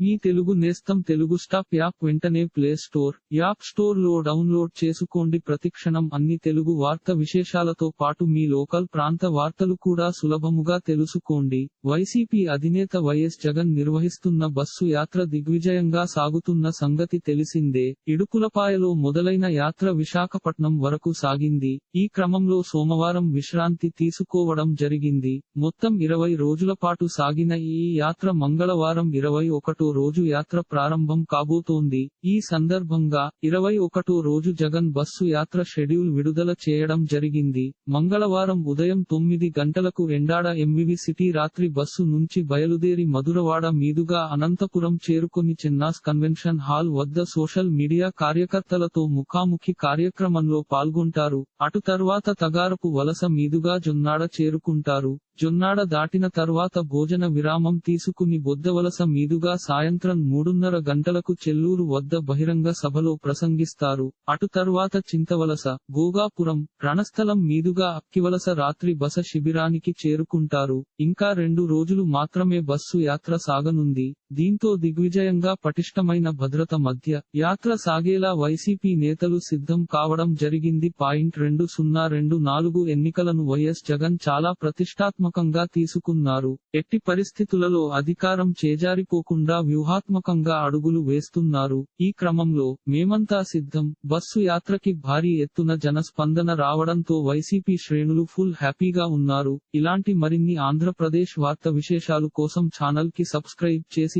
మీ తెలుగు నేస్తం Telugu stop app వెంటనే play store app స్టోర్లో డౌన్లోడ్ చేసుకోండి. ప్రతిక్షణం అన్ని తెలుగు వార్త విశేషాలతో పాటు మీ లోకల్ ప్రాంత వార్తలు కూడా సులభముగా తెలుసుకోండి. వైసీపీ అధినేత వైఎస్ జగన్ నిర్వహిస్తున్న బస్సు యాత్ర దిగ్విజయంగా సాగుతున్న సంగతి తెలిసిందే. ఇడుపులపాయలో మొదలైన యాత్ర విశాఖపట్నం వరకు సాగింది. ఈ క్రమంలో సోమవారం విశ్రాంతి తీసుకోవడం జరిగింది. మొత్తం ఇరవై రోజుల పాటు సాగిన ఈ యాత్ర మంగళవారం ఇరవై ఒకటో రోజు యాత్ర ప్రారంభం కాబోతోంది. ఈ సందర్భంగా ఇరవై ఒకటో రోజు జగన్ బస్సు యాత్ర షెడ్యూల్ విడుదల చేయడం జరిగింది. మంగళవారం ఉదయం తొమ్మిది గంటలకు ఎండాడ ఎంవివి సిటీ రాత్రి బస్సు నుంచి బయలుదేరి మధురవాడ మీదుగా అనంతపురం చేరుకొని చెన్నాస్ కన్వెన్షన్ హాల్ వద్ద సోషల్ మీడియా కార్యకర్తలతో ముఖాముఖి కార్యక్రమంలో పాల్గొంటారు. అటు తర్వాత తగారపు వలస మీదుగా జొన్నాడ చేరుకుంటారు. జొన్నాడ దాటిన తర్వాత భోజన విరామం తీసుకుని బొద్దవలస మీదుగా సాయంత్రం మూడున్నర గంటలకు చెల్లూరు వద్ద బహిరంగ సభలో ప్రసంగిస్తారు. అటు తర్వాత చింతవలస భోగాపురం రణస్థలం మీదుగా అక్కివలస రాత్రి బస శిబిరానికి చేరుకుంటారు. ఇంకా రెండు రోజులు మాత్రమే బస్సు యాత్ర సాగనుంది. దీంతో దిగ్విజయంగా పటిష్టమైన భద్రత మధ్య యాత్ర సాగేలా వైసీపీ నేతలు సిద్ధం కావడం జరిగింది. పాయింట్ రెండు సున్నా రెండు నాలుగు ఎన్నికలను వైఎస్ జగన్ చాలా ప్రతిష్టాత్మకంగా తీసుకున్నారు. ఎట్టి పరిస్థితులలో అధికారం చేజారిపోకుండా వ్యూహాత్మకంగా అడుగులు వేస్తున్నారు. ఈ క్రమంలో మేమంతా సిద్ధం. బస్సు యాత్రకి భారీ ఎత్తున జనస్పందన రావడంతో వైసీపీ శ్రేణులు ఫుల్ హ్యాపీగా ఉన్నారు. ఇలాంటి మరిన్ని ఆంధ్రప్రదేశ్ వార్త విశేషాలు కోసం ఛానల్కి సబ్స్క్రైబ్ చేసి